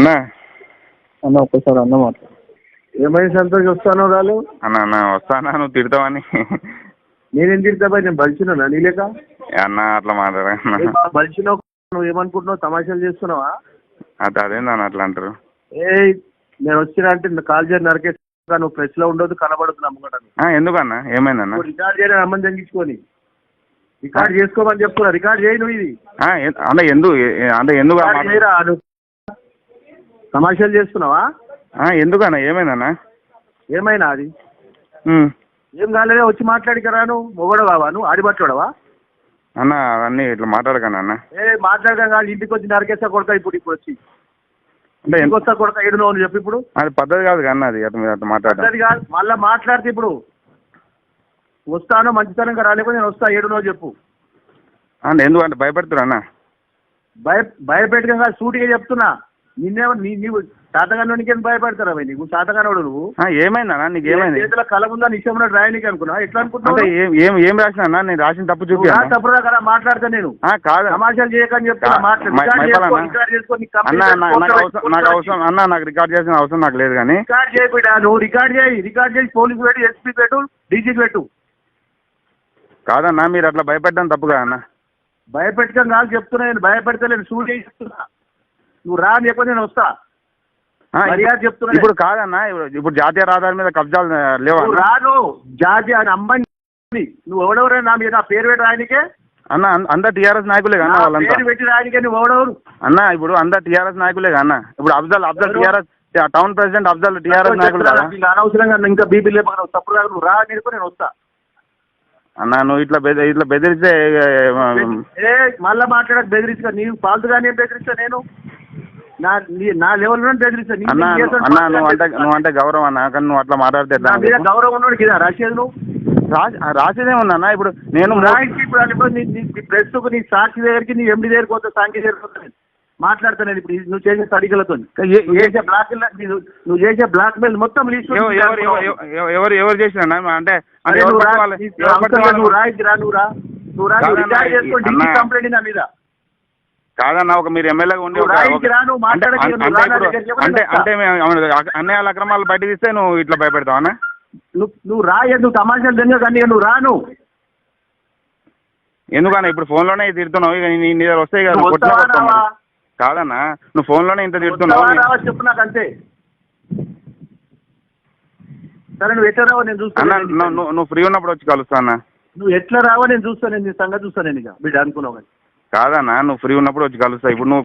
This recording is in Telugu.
అన్నా? అన్న ఒక్కసారి అన్న మాట్లాడు. ఏమైంది సంతోష్ వస్తాను రాలు? అన్న అన్న వస్తానా? నువ్వు తిడతావని. నేనేం తిడతా బాయ్ నేను బలిచినా నీ లేక అన్న అట్లా మాట్లాడా బలిచినావు నువ్వు ఏమనుకుంటున్నావు? తమాషాలు చేస్తున్నావా? అది అదేందన్న అట్లా అంటారు? ఏ నేను వచ్చినా అంటే కాల్ చేసి నరకే నువ్వు ప్రెస్లో ఉండదు కనబడదు నమ్మకం ఆ, ఎందుకన్నా? ఏమైందన్న రికార్డ్ చేయడం అమ్మని తగ్గించుకొని రికార్డ్ చేసుకోమని చెప్తున్నా రికార్డ్ చేయి నువ్వు ఇది. అంటే ఎందుకు అంటే ఎందుకు తమాషాలు చేస్తున్నావా? ఎందుకన్నా? ఏమైందన్న? ఏమైనా అది. ఏం కాలేదే? వచ్చి మాట్లాడికరా నువ్వు. మొగడు కావా నువ్వు? ఆడిపట్టుకోవడవా అన్న అవన్నీ ఇట్లా మాట్లాడకన్నా అన్న. ఏ మాట్లాడడం కాదు. ఇంటికి వచ్చి నరకేస్తా కొడతా ఇప్పుడు ఇప్పుడు వచ్చి. అంటే ఎంత- వస్తా కొడతా ఏడు నువ్వు చెప్పు ఇప్పుడు. అది పద్ధతి కాదు కన్నా అది. అట్లా అట్లా మాట్లాడడం. అది కాదు. మళ్ళా మాట్లాడితే ఇప్పుడు. వస్తాను మంచితనంగా రాలేకపోతే నేను వస్తా ఏడు నువ్వు చెప్పు. అంటే ఎందుకు అంటే భయపెడుతురా అన్న? భయ భయపెట్టగా సూటిగా చెప్తున్నా. నిన్నేమో నీ నీవు శాతగానోనికి ఏం భయపడతారా భయ్ నీకు? శాతగానోడు నువ్వు? ఆ, ఏమైందన్నా నీకు ఏమైంది? చేతుల కళ ఉందా? నిశ్చయం రాయనికి అనుకున్నా ఎట్లా అంటే అనుకుంటున్నావు ఏం ఏం రాసిన అన్న? నేను రాసిన తప్పు చూపి. తప్పుదా కదా మాట్లాడతా నేను. కాదు. సమాచారం చేయకని చెప్తున్నా కా- మాట్లాడు. మై- రికార్డ్ మైపాల్ చేసుకో అన్న. రికార్డ్ చేసుకో నీ అన్న కంపెనీ నా- నాకు అవసరం అన్న నాకు రికార్డ్ చేసిన అవసరం నాకు లేదు కానీ రికార్డ్ చేయకుండా నువ్వు రికార్డ్ చేయి. రికార్డ్ చేసి పోలీసు పెట్టు ఎస్పీ పెట్టు డీజీ పెట్టు. కాదన్నా మీరు అట్లా భయపెట్టడం తప్పు కదా అన్న భయపెట్టడం కాదు చెప్తున్నా నేను. భయపెడతలేను సూట్ చేసి చెప్తున్నా నువ్వు రా చెప్పి నేను వస్తా. చెప్తున్నా ఇప్పుడు కాదన్నా ఇప్పుడు జాతీయ రహదారి మీద కబ్జాలు లేవా? రాను జాతి అని అమ్మని నువ్వు ఎవడెవరే నా మీద పేరు పెట్టి రాయనికే అన్న అన్- అందరు టీఆర్ఎస్ నాయకులే అన్న వాళ్ళంతా? పెట్టి రాయనికే నువ్వు ఎవడెవరు? అన్న ఇప్పుడు అందరు టీఆర్ఎస్ నాయకులే అన్న? ఇప్పుడు Afzal Afzal? TRS town president Afzal TRS నాయకులు కదా? అనవసరంగా ఇంకా బీపీ తప్పుడు రాకు నువ్వు రా చెప్పి నేను వస్తా. అన్న నువ్వు ఇట్లా బెద ఇట్లా బెదిరిస్తే ఏ మళ్ళా మాట్లాడక బెదిరిస్తా. నీవు ఫాల్తుగానే బెదిరిస్తా నేను. నా లెవెల్లో బెదిరిస్తా నీ- అన్న నీ చేతులు అన్న నువ్వు అంటే. నువ్వు అంటే గౌరవం అన్న కానీ నువ్వు అట్లా మాట్లాడితే? గౌరవం ఉన్నాడు కదా? రాసేది నువ్వు? రాసి రాసేదే ఉందన్న ఇప్పుడు నేను ప్రెస్ నీ సాక్షి దగ్గరికి నీ ఎండి దగ్గరికి పోతే సాంఖ్య దగ్గరికి పోతా నేను. మాట్లాడతా నేను ఇప్పుడు. నువ్వు చేసే ఏ- చేసే బ్లాక్ నువ్వు చేసే బ్లాక్ మెయిల్ మొత్తం ఎవరు ఎవరు చేసిన అంటే నువ్వు రా, పట్టిన వాళ్ళు- నీ ఎవరు పట్టిన అవసరం లేదు, వాళ్ళు- నువ్వు రా నువ్వు రా నువ్వు రా. నువ్వు కాదన్నా, రికార్డ్ చేసుకో కంప్లైంట్ నా మీద. కాదన్న ఒక మీరు ఎమ్మెల్యేగా ఉండి రా, అంటే అంటే రా అన్నయ్య అక్రమాలు బయట తీస్తే నువ్వు ఇట్లా భయపెడతావు అన్న? నువ్వు రాయ నువ్వు తమాషాలు తెలియదు కానీ నువ్వు రాను ఎందుకన్నా ఇప్పుడు ఫోన్లోనే తిడుతున్నావు ఇక నీ దగ్గర వస్తాయి కదా? మరి. కాదన్నా నువ్వు ఫోన్లోనే ఇంత తిడుతున్నావు చెప్పు నాకు అంతే. సరే నువ్వు ఎట్లా రావో నేను చూస్తాను నువ్వు- ఫ్రీ ఉన్నప్పుడు వచ్చి కలుస్తా అన్న. నువ్వు ఎట్లా రావో నేను చూస్తాను నేను సంగతి చూస్తాను నేను ఇక. బిడ్డ అనుకున్నావు కానీ. కాదన్నా నువ్వు ఫ్రీ ఉన్నప్పుడు వచ్చి కలుస్తా. ఇప్పుడు నువ్వు